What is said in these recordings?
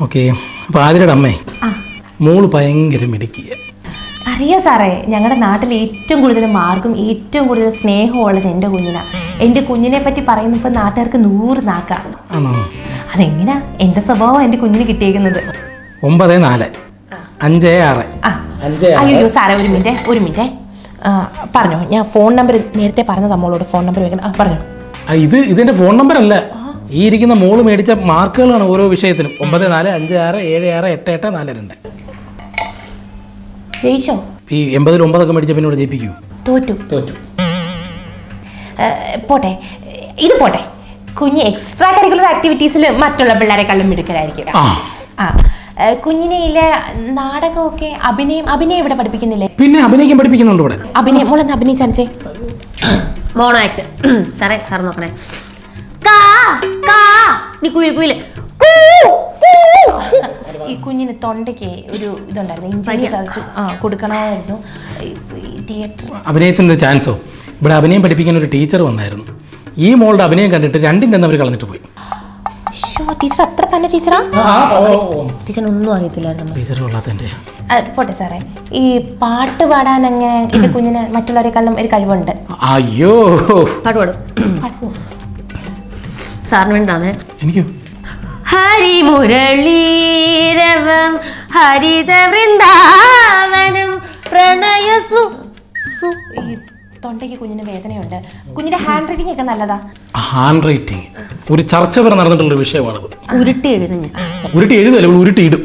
Okay. അപ്പോൾ ആതിരയുടെ അമ്മേ മോൾ ഭയങ്കര മിടുക്കിയ. അറിയാം സാറേ ഞങ്ങളുടെ നാട്ടിൽ ഏറ്റവും കൂടുതൽ മാർക്കും ഏറ്റവും കൂടുതൽ സ്നേഹമുള്ളത് ഉള്ളത് എന്റെ കുഞ്ഞിനാ. എന്റെ കുഞ്ഞിനെ പറ്റി പറയുന്നപ്പോൾ നാട്ടുകാർക്ക് നൂറ് നാക്കാം. ആണോ? അതെങ്ങനെയാ എന്റെ സ്വഭാവം എന്റെ കുഞ്ഞിന് കിട്ടിയേക്കുന്നത്. ഒമ്പത് നാല് അഞ്ച് ആറ്. ആ. അയ്യോ സാറേ ഒരു മിനിറ്റ് ഒരു മിനിറ്റ്. പറഞ്ഞോ ഞാൻ ഫോൺ നമ്പർ നേരത്തെ പറഞ്ഞത് നമ്മളോട് ഫോൺ നമ്പർ വെക്കണം ആ പറഞ്ഞോ. ഇത് ഇതിന്റെ ഫോൺ നമ്പർ അല്ല ഈ ഇരിക്കുന്ന മോൾ മേടിച്ച മാർക്കുകളാണ് ഓരോ വിഷയത്തിനും. ഒമ്പത് നാല് അഞ്ച് ആറ് ഏഴ് ആറ് എട്ട് എട്ട് നാല് രണ്ട്. ജയിച്ചോ? ഈ എൺപതിൽ ഒമ്പതൊക്കെ മേടിച്ച പിന്നെ ഇവിടെ ജയിപ്പിക്കൂ. തോറ്റു. തോറ്റു. പോട്ടെ. ഇത് പോട്ടെ. കുഞ്ഞ് എക്സ്ട്രാ കരിക്കുലർ ആക്ടിവിറ്റീസിൽ മറ്റുള്ള പിള്ളേരെക്കാളും മിടുക്കലായിരിക്കും ആ. ആ. കുഞ്ഞിനെയിലെ നാടകമൊക്കെ അഭിനയം അഭിനയം ഇവിടെ പഠിപ്പിക്കുന്നില്ലേ? പിന്നെ അഭിനയിക്കാൻ പഠിപ്പിക്കുന്നുണ്ട് ഇവിടെ. അഭിനയം മോളെന്ന് അഭിനയിച്ചാണിച്ചേ മോണോ ആക്ട് സാറേ സാർ നോക്കണേ. നീ കുയിൽ കുയിൽ. ഈ കുഞ്ഞിന് തൊണ്ടയ്ക്ക് ഒരു ഇതുണ്ടായിരുന്നു. ഇഞ്ചി ചതച്ചു. ആ കൊടുക്കണമായിരുന്നു. തിയേറ്റർ. അഭിനയത്തിന്റെ ചാൻസോ? ഇവിടെ അഭിനയം പഠിപ്പിക്കാൻ ഒരു ടീച്ചർ വന്നായിരുന്നു. ഈ മോളുടെ അഭിനയം കണ്ടിട്ട് രണ്ടിന്റെ അവർ കളഞ്ഞിട്ട് പോയി. ഷോ ടീച്ചർ അത്ര തന്നെ ടീച്ചറാ? ടീച്ചർ ഒന്നും അറിയത്തില്ലായിരുന്നു ടീച്ചർ കൊള്ളാത്തന്റെ പോട്ടെ സാറേ. ഈ പാട്ട് പാടാൻ അങ്ങനെ കുഞ്ഞിന് മറ്റുള്ളവരെക്കാളും ഒരു കഴിവുണ്ട്. അയ്യോ. പാട്ട് പാടും? സാറിന് വേണ്ടാന്നേ എനിക്കോ? ഹരിമുരളീരവം ഹരിത വൃന്ദാവനം പ്രണയ സു ഈ തൊണ്ടയ്ക്ക് കുഞ്ഞിന് വേദനയുണ്ട്. കുഞ്ഞിന്റെ ഹാൻഡ് റൈറ്റിംഗ് ഒക്കെ നല്ലതാ. ഹാൻഡ് റൈറ്റിംഗ് ഒരു ചർച്ച വരെ നടന്നിട്ടുള്ള ഒരു വിഷയമാണത്. ഉരുട്ടി എഴുതുന്നു. ഉരുട്ടി എഴുതല്ല ഉരുട്ടി ഇടും.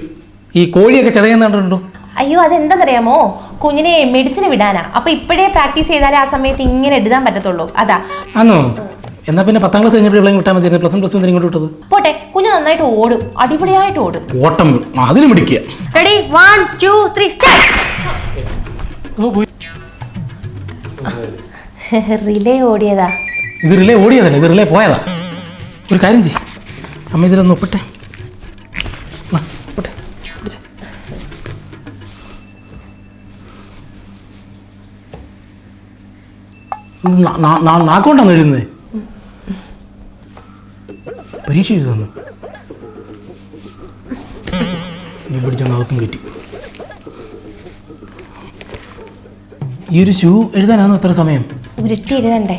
ഈ കോഴിയൊക്കെ ചതയുന്ന കണ്ടിട്ടുണ്ടോ? അയ്യോ അതെന്താണെന്നറിയാമോ കുഞ്ഞിനെ മെഡിസിന് വിടാനാ. അപ്പൊ ഇപ്പോഴേ പ്രാക്ടീസ് ചെയ്താലേ ആ സമയത്ത് ഇങ്ങനെ എഴുതാൻ പറ്റത്തുള്ളൂ. അതാ. ആണോ എന്നാ പിന്നെ പത്താം ക്ലാസ് ഇവിടെ വിട്ടാൽ മതി പ്ലസ് വൺ പ്ലസ് വൺ ഇങ്ങോട്ട് വിട്ടത്? പോട്ടെ കുഞ്ഞ് നന്നായിട്ട് ഓടും. അടിപൊളിയായിട്ട് ഓടും. ഓട്ടം അതിന് പിടിക്കുക. Ready one two three relay ഓടിയതാ. ഇത് റിലേ ഓടിയതല്ല ഇത് റിലേ പോയതാ. ഒരു കാര്യം ചെയ്യ്. അമ്മ ഇതിലൊന്ന് ഒപ്പിട്ടെ. നാക്കോണ്ടാണ് എഴുതുന്നത് പരീക്ഷ എഴുതുന്നു ഇനി പിടിച്ച അകത്തും കയറ്റി. ഈ ഒരു ഷൂ എഴുതാനാണോ അത്ര സമയം? ഉരുട്ടി എഴുതണ്ടേ?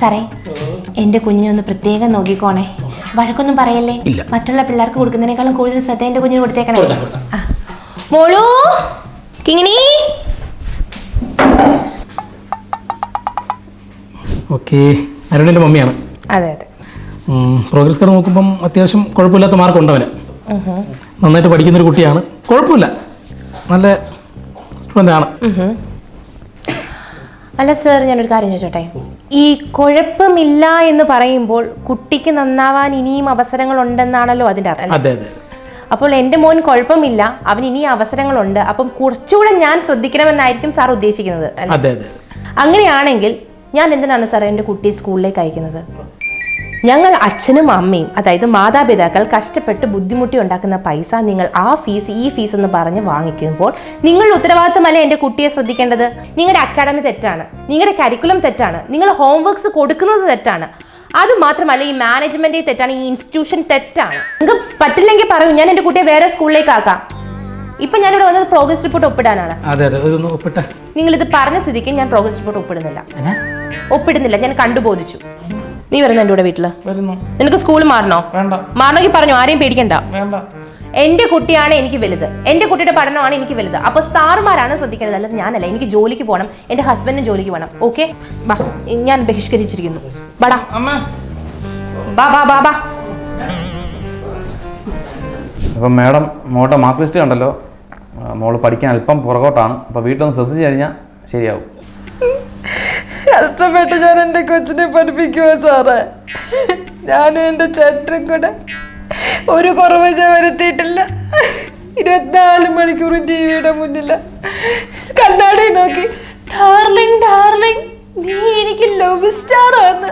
സാറേ എന്റെ കുഞ്ഞിനെ ഒന്ന് പ്രത്യേകം നോക്കിക്കോണേ. വഴക്കൊന്നും പറയല്ലേ? ഇല്ല. മറ്റുള്ള പിള്ളേർക്ക് കൊടുക്കുന്നതിനേക്കാളും കൂടുതൽ ശ്രദ്ധ എന്റെ കുഞ്ഞിന് കൊടുത്തേക്കണേ. മോളു കിങ്ങിണി. ഓക്കെ അരുണിന്റെ മമ്മിയാണ്. അതെ അതെ. പ്രോഗ്രസ് കാർഡ് നോക്കുമ്പം അത്യാവശ്യം കുഴപ്പമില്ലാത്ത മാർക്ക് ഉണ്ട് അവന് നന്നായിട്ട് പഠിക്കുന്നൊരു കുട്ടിയാണ്. കുഴപ്പമില്ല. നല്ല സ്റ്റുഡന്റ് ആണ്. അല്ല സർ ഞാനൊരു കാര്യം ചോദിച്ചോട്ടെ? ഈ കുഴപ്പമില്ല എന്ന് പറയുമ്പോൾ കുട്ടിക്ക് നന്നാവാൻ ഇനിയും അവസരങ്ങൾ ഉണ്ടെന്നാണല്ലോ അതിന്റെ അർത്ഥം. അതെ അതെ. അപ്പോൾ എന്റെ മോൻ കുഴപ്പമില്ല. അവന് ഇനി അവസരങ്ങളുണ്ട്. അപ്പം കുറച്ചുകൂടെ ഞാൻ ശ്രദ്ധിക്കണമെന്നായിരിക്കും സാർ ഉദ്ദേശിക്കുന്നത്. അല്ലേ? അതെ അതെ. അങ്ങനെയാണെങ്കിൽ ഞാൻ എന്തിനാണ് സാർ എന്റെ കുട്ടിയെ സ്കൂളിലേക്ക് അയക്കുന്നത്? ഞങ്ങൾ അച്ഛനും അമ്മയും അതായത് മാതാപിതാക്കൾ കഷ്ടപ്പെട്ട് ബുദ്ധിമുട്ടി ഉണ്ടാക്കുന്ന പൈസ നിങ്ങൾ ആ ഫീസ് ഈ ഫീസ് എന്ന് പറഞ്ഞ് വാങ്ങിക്കുമ്പോൾ നിങ്ങൾ ഉത്തരവാദിത്തമല്ല എന്റെ കുട്ടിയെ ശ്രദ്ധിക്കേണ്ടത്. നിങ്ങളുടെ അക്കാഡമി തെറ്റാണ്. നിങ്ങളുടെ കരിക്കുലം തെറ്റാണ്. നിങ്ങൾ ഹോംവർക്സ് കൊടുക്കുന്നത് തെറ്റാണ്. അത് മാത്രമല്ല ഈ മാനേജ്മെന്റ് തെറ്റാണ് ഈ ഇൻസ്റ്റിറ്റ്യൂഷൻ തെറ്റാണ്. നിങ്ങൾക്ക് പറ്റില്ലെങ്കിൽ പറയൂ ഞാൻ എന്റെ കുട്ടിയെ വേറെ സ്കൂളിലേക്ക് ആക്കാം. ഇപ്പൊ ഞാനിവിടെ വന്നത് പ്രോഗ്രസ് റിപ്പോർട്ട് ഒപ്പിടാനാണ്. നിങ്ങൾ ഇത് പറഞ്ഞ സ്ഥിതിക്ക് ഞാൻ പ്രോഗ്രസ് റിപ്പോർട്ട് ഒപ്പിടുന്നില്ല. ഒപ്പിടുന്നില്ല ഞാൻ കണ്ടുബോധിച്ചു. നീ വരുന്ന എന്റെ കൂടെ വീട്ടിൽ? വരുന്നു. നിനക്ക് സ്കൂളിൽ മാറണോ? വേണ്ട. മാറണമെങ്കിൽ പറഞ്ഞു ആരെയും പേടിക്കണ്ട. വേണ്ട. എന്റെ കുട്ടിയാണ് എനിക്ക് വലുത്. എന്റെ കുട്ടിയുടെ പഠനമാണ് എനിക്ക് വലുത്. അപ്പൊ സാറുമാരാണ് ശ്രദ്ധിക്കേണ്ടത്. അല്ലാതെ ഞാനല്ല. എനിക്ക് ജോലിക്ക് പോകണം. എന്റെ ഹസ്ബൻഡിന് ജോലിക്ക് പോകണം. ഓക്കെ ബാ ഞാൻ ബഹിഷ്കരിച്ചിരിക്കുന്നു. ബാടാ. അമ്മ. ബാ ബാ ബാ ബാ. അപ്പം മാഡം മോളുടെ മാർക്ക് ലിസ്റ്റ് കണ്ടല്ലോ. മോൾ മോൾ പഠിക്കാൻ അല്പം പുറകോട്ടാണ്. അപ്പോൾ വീട്ടിൽ ശ്രദ്ധിച്ചു കഴിഞ്ഞാൽ ശരിയാവും. കഷ്ടപ്പെട്ട് ഞാൻ എന്റെ കൊച്ചിനെ പഠിപ്പിക്കുമോ സാറേ. ഞാനും എന്റെ ചേട്ടനും കൂടെ ഒരു കുറവ് ഞാൻ വരുത്തിയിട്ടില്ല. ഇരുപത്തിനാല് മണിക്കൂറും ടി വിയുടെ മുന്നിൽ കണ്ണാടി നോക്കി. ഡാർലിംഗ് ഡാർലിംഗ് നീ എനിക്ക് ലവ് സ്റ്റാർ ആണ്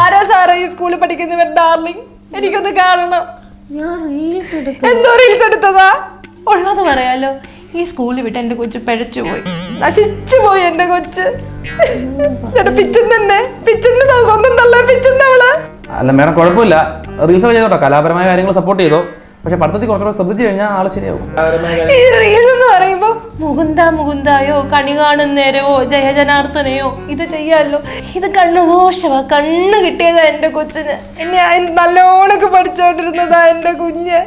ആരാ സാറേ ഈ സ്കൂളിൽ പഠിക്കുന്നവർ ഡാർലിംഗ് എനിക്കൊന്ന് കാണണം. എന്തോ റീൽസ് എടുത്തതാ? ഉള്ളത് പറയാലോ. ഈ സ്കൂളിൽ വിട്ട് എന്റെ കൊച്ചു പിഴച്ചു പോയി. നശിച്ചു പോയി എന്റെ കൊച്ച്. എന്നിട്ട് പിച്ചുന്നെ പിച്ചുന്ന സ്വന്തം അല്ല മേഡം കുഴപ്പമില്ല. റീൽസ് ഒക്കെ ചെയ്തോട്ടോ. കലാപരമായ കാര്യങ്ങൾ സപ്പോർട്ട് ചെയ്തോ? പക്ഷെ പഠിത്തത്തിൽ കുറച്ചുകൂടെ ശ്രദ്ധിച്ചു കഴിഞ്ഞാൽ ആൾ ശരിയാവും. ഈ റീൽസ് എന്ന് പറയുമ്പോ മുകുന്ദ മുകുന്ദായോ കണി കാണുന്നേരവോ ജയജനാർദ്ദനയോ ഇത് ചെയ്യാമല്ലോ ഇത് കണ്ണുദോഷമാ കണ്ണ് കിട്ടിയതാ എന്റെ കൊച്ചിന്. എന്നെ നല്ലോണൊക്കെ പഠിച്ചോണ്ടിരുന്നതാ എന്റെ കുഞ്ഞ്.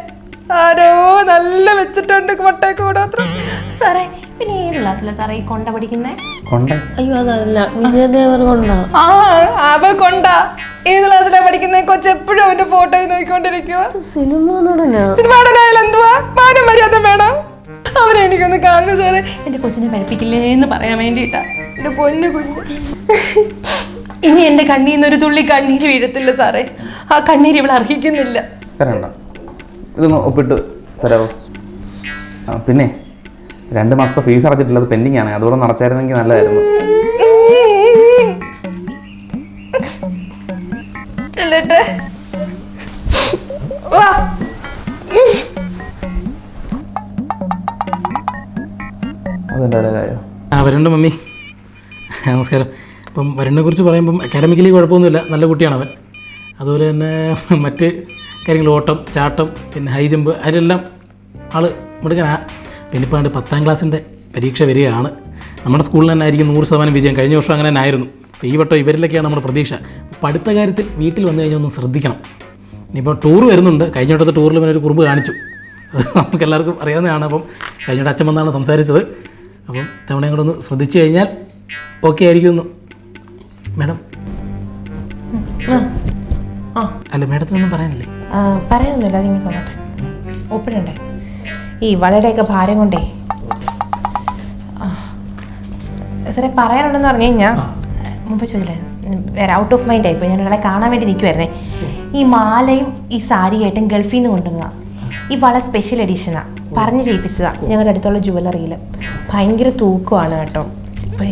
ആരോ നല്ല വെച്ചിട്ടുണ്ട് മട്ടയൊക്കെ കൂടാത്ര സാറേ പിന്നെ ഏത് ക്ലാസ്സിലെ സാറേ ഈ കൊണ്ട പഠിക്കുന്നേ? കൊണ്ട. അയ്യോ അതല്ല. വിജയദേവർ കൊണ്ട. ആ അവ കൊണ്ടാ. ഏത് ക്ലാസ്സിലാ പഠിക്കുന്ന? കൊച്ചു എപ്പോഴും അവന്റെ ഫോട്ടോ നോക്കിക്കൊണ്ടിരിക്കുക സിനിമ നടനാ? സിനിമാടനായാലും എന്തുവാ? മാനം മര്യാദ വേണം. അവനെ എനിക്കൊന്ന് കാണുന്നു സാറേ. എന്റെ കൊച്ചിനെ പഠിപ്പിക്കില്ലേ എന്ന് പറയാൻ വേണ്ടിയിട്ടാ. എന്റെ പൊന്നു കുഞ്ഞു. ഇനി എന്റെ കണ്ണീന്ന് ഒരു തുള്ളി കണ്ണീര് വീഴത്തില്ല സാറേ. ആ കണ്ണീര് ഇവിടെ അർഹിക്കുന്നില്ല. ഇതൊന്ന് ഒപ്പിട്ട് തരാമോ ആ, പിന്നെ രണ്ട് മാസത്തെ ഫീസ് അടച്ചിട്ടില്ല അത് പെൻഡിങ് ആണ്. അതുകൂടെ നടച്ചായിരുന്നെങ്കിൽ നല്ലതായിരുന്നു. വരണ്ട ആ മമ്മി. നമസ്കാരം. ഇപ്പം വരുണിനെ കുറിച്ച് പറയുമ്പം അക്കാഡമിക്കലി കുഴപ്പമൊന്നുമില്ല. നല്ല കുട്ടിയാണ് അവൻ. അതുപോലെ തന്നെ മറ്റ് കാര്യങ്ങൾ ഓട്ടം ചാട്ടം പിന്നെ ഹൈ ജമ്പ് അതിലെല്ലാം ആൾ മിടുക്കനാ. പിന്നെ ഇപ്പോൾ ആണ്ട് പത്താം ക്ലാസ്സിന്റെ പരീക്ഷ വരികയാണ്. നമ്മുടെ സ്കൂളിൽ തന്നെ ആയിരിക്കും നൂറ് ശതമാനം വിജയം. കഴിഞ്ഞ വർഷം അങ്ങനെ തന്നെ ആയിരുന്നു. അപ്പോൾ ഈ വട്ടം ഇവരിലൊക്കെയാണ് നമ്മുടെ പ്രതീക്ഷ. പഠിത്ത കാര്യത്തിൽ വീട്ടിൽ വന്നു കഴിഞ്ഞാൽ ഒന്ന് ശ്രദ്ധിക്കണം. ഇനിയിപ്പോൾ ടൂർ വരുന്നുണ്ട്. കഴിഞ്ഞ വട്ടത്തെ ടൂറിൽ പിന്നെ ഒരു കുറുമ്പ് കാണിച്ചു. അത് നമുക്ക് എല്ലാവർക്കും അറിയാവുന്നതാണ്. അപ്പം കഴിഞ്ഞ അച്ഛൻ വന്നാണ് സംസാരിച്ചത്. അപ്പം തവണയും കൂടെ ഒന്ന് ശ്രദ്ധിച്ചു കഴിഞ്ഞാൽ ഓക്കെ ആയിരിക്കുമെന്ന്. മേഡം. അല്ല മേഡത്തിനൊന്നും പറയാനില്ലേ? പറയാനൊന്നുമില്ല അതിങ്ങനെ തോന്നട്ടെ. ഒപ്പിടണ്ടേ ഈ വളരെയൊക്കെ ഭാരം കൊണ്ടേ. സാറേ പറയാനുണ്ടെന്ന് പറഞ്ഞു കഴിഞ്ഞാൽ മുമ്പ് ചോദിച്ചില്ലേ വേറെ ഔട്ട് ഓഫ് മൈൻഡ് ആയിപ്പോയി. ഞാൻ ഒരാളെ കാണാൻ വേണ്ടി നിൽക്കുമായിരുന്നേ ഈ മാലയും ഈ സാരിയായിട്ടും ഗൾഫിൽ നിന്ന് കൊണ്ടുവന്നതാണ് ഈ വള സ്പെഷ്യൽ എഡീഷനാണ് പറഞ്ഞ് ചെയ്യിപ്പിച്ചതാണ് ഞങ്ങളുടെ അടുത്തുള്ള ജുവലറിയിൽ ഭയങ്കര തൂക്കമാണ് കേട്ടോ. ഇപ്പം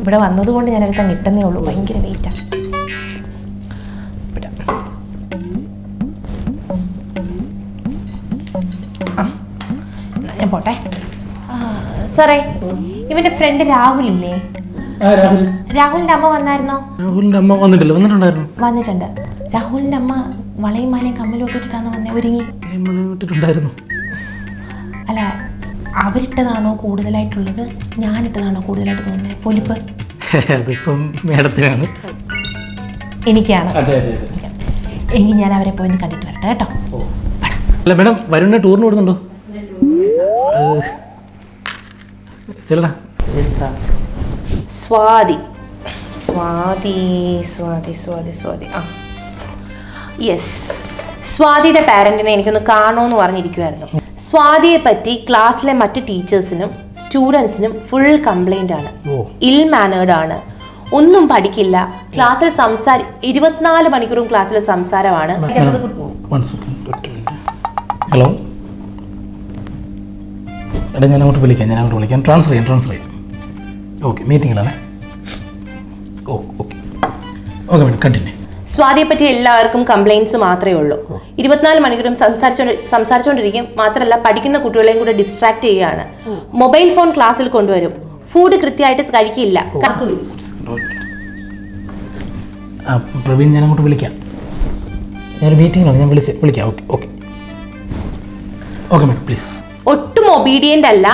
ഇവിടെ വന്നതുകൊണ്ട് ഞാനത് അങ്ങ് ഇട്ടെന്നേ ഉള്ളൂ. ഭയങ്കര വെയിറ്റാണ് പോട്ടെ. സാറേ ഇവന്റെ ഫ്രണ്ട് രാഹുൽ ഇല്ലേ? രാഹുലിന്റെ അമ്മ വന്നായിരുന്നോ? രാഹുലിന്റെ അമ്മ വന്നിട്ടില്ല. വന്നിട്ടുണ്ടായിരുന്നു. വന്നിട്ടുണ്ട്. രാഹുലിന്റെ അമ്മ വളയും മാലയും കമ്മലും ഒക്കെ ഇട്ടിട്ടാണ് വന്നേ? ഒരുങ്ങി. ഇട്ടിട്ടുണ്ടായിരുന്നു. അല്ല അവരിട്ടതാണോ കൂടുതലായിട്ടുള്ളത്? ഞാനിട്ടതാണോ കൂടുതലായിട്ട് തോന്നുന്നത് പൊലിപ്പ്. അതിപ്പം മാഡത്തിനാണ്. എനിക്കാണ്. എങ്കിൽ ഞാൻ അവരെ പോയി കണ്ടിട്ട് വരട്ടെ കേട്ടോ. അല്ല മേഡം വരുന്ന ടൂറിന് വിടുന്നുണ്ടോ അത് ചെല്ലടാ. സ്വാതി. സ്വാതി സ്വാതി സ്വാതി സ്വാതി. ആ. യെസ് സ്വാതിയുടെ പാരന്റിനെ എനിക്കൊന്ന് കാണുമെന്ന് പറഞ്ഞിരിക്കുമായിരുന്നു സ്വാതിയെ പറ്റി ക്ലാസ്സിലെ മറ്റ് ടീച്ചേഴ്സിനും സ്റ്റുഡൻസിനും ഫുൾ കംപ്ലൈന്റ് ആണ്. ഇൽ മാനേർഡ് ആണ്. ഒന്നും പഠിക്കില്ല. ക്ലാസ്സിൽ സംസാര ഇരുപത്തിനാല് മണിക്കൂറും ക്ലാസ്സിലെ സംസാരമാണ്. ഹലോ എടാ ഞാൻ അങ്ങോട്ട് വിളിക്കാം ഞാൻ അങ്ങോട്ട് വിളിക്കാം. ട്രാൻസ്ഫർ ചെയ്യാം ട്രാൻസ്ഫർ ചെയ്യാം. ഓക്കെ മീറ്റിങ്ങിലാണേ ഓ ഓക്കെ ഓക്കെ മാഡം കണ്ടിന്യൂ സ്വാതിയെ പറ്റി എല്ലാവർക്കും കംപ്ലൈന്റ്സ് മാത്രമേ ഉള്ളൂ. ഇരുപത്തിനാല് മണിക്കൂറും സംസാരിച്ചോണ്ട് സംസാരിച്ചുകൊണ്ടിരിക്കും മാത്രമല്ല പഠിക്കുന്ന കുട്ടികളെയും കൂടെ ഡിസ്ട്രാക്ട് ചെയ്യുകയാണ്. മൊബൈൽ ഫോൺ ക്ലാസ്സിൽ കൊണ്ടുവരും. ഫുഡ് കൃത്യമായിട്ട് കഴിക്കില്ല. ആ പ്രവീൺ ഞാൻ അങ്ങോട്ട് വിളിക്കാം. ഞാൻ മീറ്റിംഗിലാണ് ഞാൻ വിളിച്ച് വിളിക്കാം. Okay okay okay madam please ഒട്ടും ഒബീഡിയന്റ് അല്ല.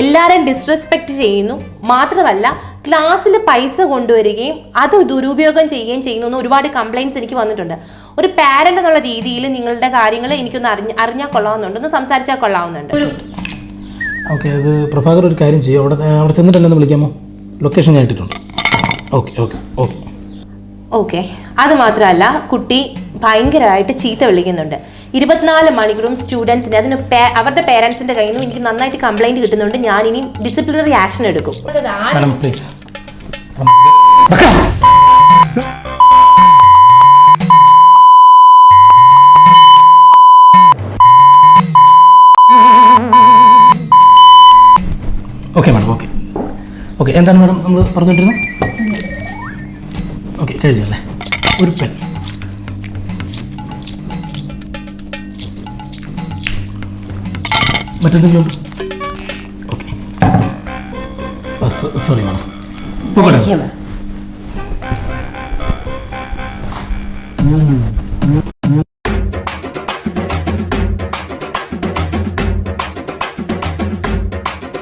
എല്ലാവരും ഡിസ്റെസ്പെക്ട് ചെയ്യുന്നു. മാത്രമല്ല ക്ലാസ്സിൽ പൈസ കൊണ്ടുവരികയും അത് ദുരുപയോഗം ചെയ്യുകയും ചെയ്യുന്നു എന്ന് ഒരുപാട് കംപ്ലൈന്റ്സ് എനിക്ക് വന്നിട്ടുണ്ട്. ഒരു പാരന്റ് എന്നുള്ള രീതിയിൽ നിങ്ങളുടെ കാര്യങ്ങൾ എനിക്കൊന്ന് അറിഞ്ഞ അറിഞ്ഞാൽ കൊള്ളാവുന്നുണ്ട്. ഒന്ന് സംസാരിച്ചാൽ കൊള്ളാവുന്നുണ്ട്. ഓക്കെ അത് പ്രഭാകർ ഒരു കാര്യം ചെയ്യും. അവിടെ അവിടെ ചെന്നിട്ട് എന്നെ ഒന്ന് വിളിക്കാമോ? ലൊക്കേഷൻ ഞാൻ ഇട്ടിട്ടുണ്ട്. ഓക്കെ ഓക്കെ ഓക്കെ ഓക്കെ അത് മാത്രമല്ല കുട്ടി ഭയങ്കരമായിട്ട് ചീത്ത വിളിക്കുന്നുണ്ട്. ഇരുപത്തിനാല് മണിക്കൂറും സ്റ്റുഡൻസിന് അതിന് അവരുടെ പേരൻസിന്റെ കയ്യിൽ നിന്നും എനിക്ക് നന്നായിട്ട് കംപ്ലൈന്റ് കിട്ടുന്നുണ്ട്. ഞാൻ ഇനി ഡിസിപ്ലിനറി ആക്ഷൻ എടുക്കും. ഓക്കെ മാഡം ഓക്കെ ഓക്കെ എന്താണ് മാഡം നമ്മൾ പറഞ്ഞിട്ടിരുന്നത് ഓക്കെ കഴിഞ്ഞല്ലേ ഒരു പെൻ മറ്റെന്തെങ്കിലും ഓക്കെ. Sorry madam. പോകണം